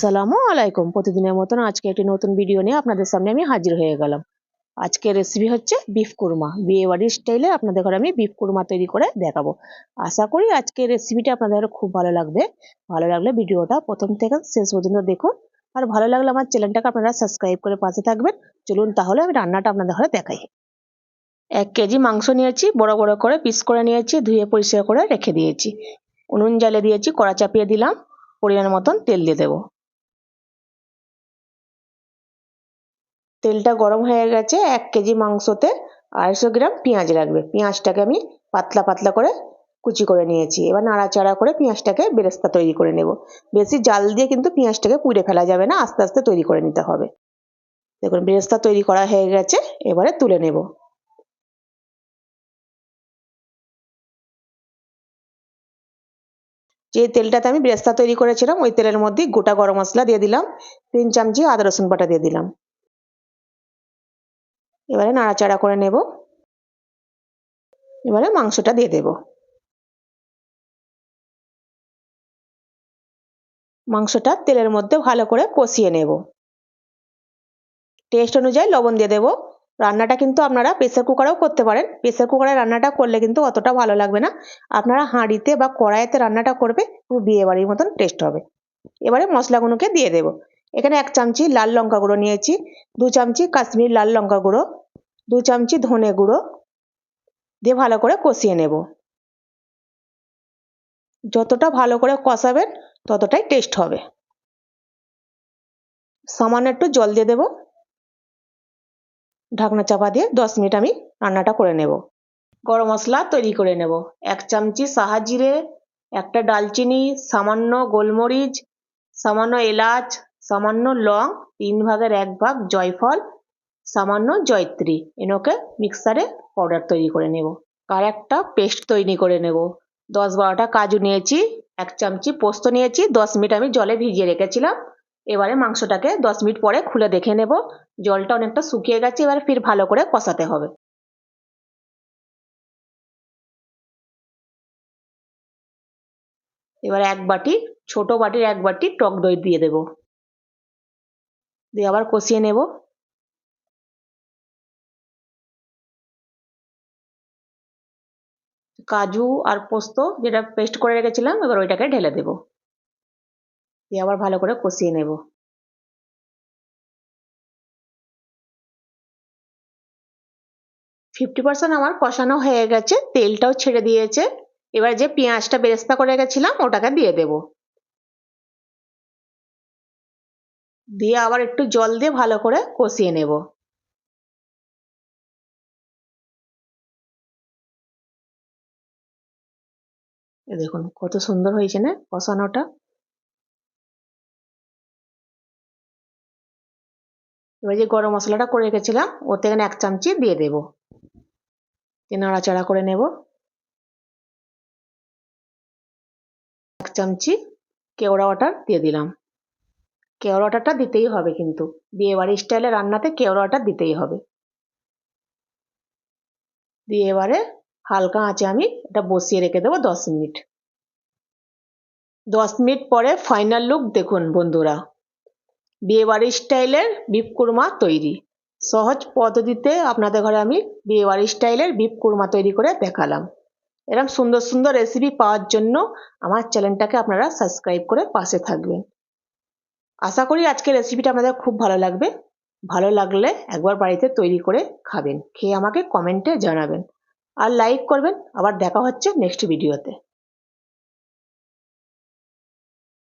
আসসালামু আলাইকুম। প্রতিদিনের মতন আজকে একটি নতুন ভিডিও নিয়ে আপনাদের সামনে আমি হাজির হয়ে গেলাম। আজকের রেসিপি হচ্ছে বিফ কুরমা বিয়ে বাড়ির স্টাইলে আপনাদের ঘরে আমি বিফ কুরমা তৈরি করে দেখাবো। আশা করি আজকের রেসিপিটা আপনাদের খুব ভালো লাগবে। ভালো লাগলে ভিডিওটা প্রথম থেকে শেষ পর্যন্ত দেখুন। আর ভালো লাগলে আমার চ্যানেলটাকে আপনারা সাবস্ক্রাইব করে পাশে থাকবেন। চলুন তাহলে আমি রান্নাটা আপনাদের ঘরে দেখাই। এক কেজি মাংস নিয়েছি, বড় বড় করে পিস করে নিয়েছি, ধুয়ে পরিষ্কার করে রেখে দিয়েছি। উনুন জ্বালে দিয়েছি, কড়া চাপিয়ে দিলাম। পরিমাণ মতন তেল দিয়ে দেবো। তেলটা গরম হয়ে গেছে এক কেজি মাংসতে আড়াইশো গ্রাম পেঁয়াজ লাগবে। পেঁয়াজটাকে আমি পাতলা পাতলা করে কুচি করে নিয়েছি। এবার নাড়াচাড়া করে পেঁয়াজটাকে বেরেস্তা তৈরি করে নেব। বেশি জাল দিয়ে কিন্তু পেঁয়াজটাকে পুড়ে ফেলা যাবে না, আস্তে আস্তে তৈরি করে নিতে হবে। দেখুন, বেরেস্তা তৈরি করা হয়ে গেছে, এবারে তুলে নেব। যে তেলটাতে আমি বেরেস্তা তৈরি করেছিলাম, ওই তেলের মধ্যে গোটা গরম মশলা দিয়ে দিলাম, তিন চামচি আদা রসুন বাটা দিয়ে দিলাম। এবারে নাড়াচাড়া করে নেব। এবারে মাংসটা দিয়ে দেব। মাংসটা তেলের মধ্যে ভালো করে কষিয়ে নেব। টেস্ট অনুযায়ী লবণ দিয়ে দেব। রান্নাটা কিন্তু আপনারা প্রেসার কুকারেও করতে পারেন। প্রেসার কুকারে রান্নাটা করলে কিন্তু অতটা ভালো লাগবে না। আপনারা হাঁড়িতে বা কড়াইতে রান্নাটা করবে বিয়ে বাড়ির মতন টেস্ট হবে। এবারে মশলাগুলোকে দিয়ে দেব। এখানে এক চামচি লাল লঙ্কা গুঁড়ো নিয়েছি, দু চামচি কাশ্মীর লাল লঙ্কা গুঁড়ো দু চামচি ধনে গুঁড়ো দিয়ে ভালো করে কষিয়ে নেব। যতটা ভালো করে কষাবেন ততটাই টেস্ট হবে। সামান্য একটু জল দিয়ে দেব। ঢাকনা চাপা দিয়ে দশ মিনিট আমি রান্নাটা করে নেব। গরম মশলা তৈরি করে নেব। এক চামচি সাহা জিরে, একটা ডালচিনি, সামান্য গোলমরিচ, সামান্য এলাচ, সামান্য লং, তিন ভাগের এক ভাগ জয়ফল সামান্য জয়ত্রী। এনোকে মিক্সারে পাউডার তৈরি করে নেব। আর একটা পেস্ট তৈরি করে নেব। দশ বারোটা কাজু নিয়েছি, এক চামচি পোস্ত নিয়েছি, দশ মিনিট আমি জলে ভিজিয়ে রেখেছিলাম। এবারে মাংসটাকে দশ মিনিট পরে খুলে দেখে নেব। জলটা অনেকটা শুকিয়ে গেছে, এবার ফির ভালো করে কষাতে হবে। এবার এক বাটি, ছোট বাটির এক বাটি টক দই দিয়ে দেব। দিয়ে আবার কষিয়ে নেব। কাজু আর পোস্ত যেটা পেস্ট করে রেখেছিলাম, এবার ওইটাকে ঢেলে দেব। দিয়ে আবার ভালো করে কষিয়ে নেব। ফিফটি পার্সেন্ট আমার কষানো হয়ে গেছে, তেলটাও ছেড়ে দিয়েছে। এবার যে পেঁয়াজটা বেরেস্তা করে রেখেছিলাম, ওটাকে দিয়ে দেব। দিয়ে আবার একটু জল দিয়ে ভালো করে কষিয়ে নেব। দেখুন, কত সুন্দর হয়েছে না? কষানোটা। এবার যে গরম মশলাটা করে রেখেছিলাম ওতে এখানে এক চামচি দিয়ে দেব। নাড়াচাড়া করে নেব। এক চামচি কেওড়া ওয়াটার দিয়ে দিলাম। কেওড়া ওয়াটারটা দিতেই হবে কিন্তু। বিয়ে বাড়ি স্টাইলে রান্নাতে কেওড়া ওয়াটার দিতেই হবে। দিয়ে এবারে হালকা আঁচে আমি এটা বসিয়ে রেখে দেবো দশ মিনিট। দশ মিনিট পরে ফাইনাল লুক দেখুন বন্ধুরা। বিয়েবাড়ির স্টাইলের বিফ কুরমা তৈরি। সহজ পদ্ধতিতে আপনাদের ঘরে আমি বিয়েবাড়ি স্টাইলের বিফ কুরমা তৈরি করে দেখালাম। এরকম সুন্দর সুন্দর রেসিপি পাওয়ার জন্য আমার চ্যানেলটাকে আপনারা সাবস্ক্রাইব করে পাশে থাকবেন। আশা করি আজকের রেসিপিটা আপনাদের খুব ভালো লাগবে। ভালো লাগলে একবার বাড়িতে তৈরি করে খাবেন। খেয়ে আমাকে কমেন্টে জানাবেন। আর লাইক করবেন। আবার দেখা হচ্ছে নেক্সট ভিডিওতে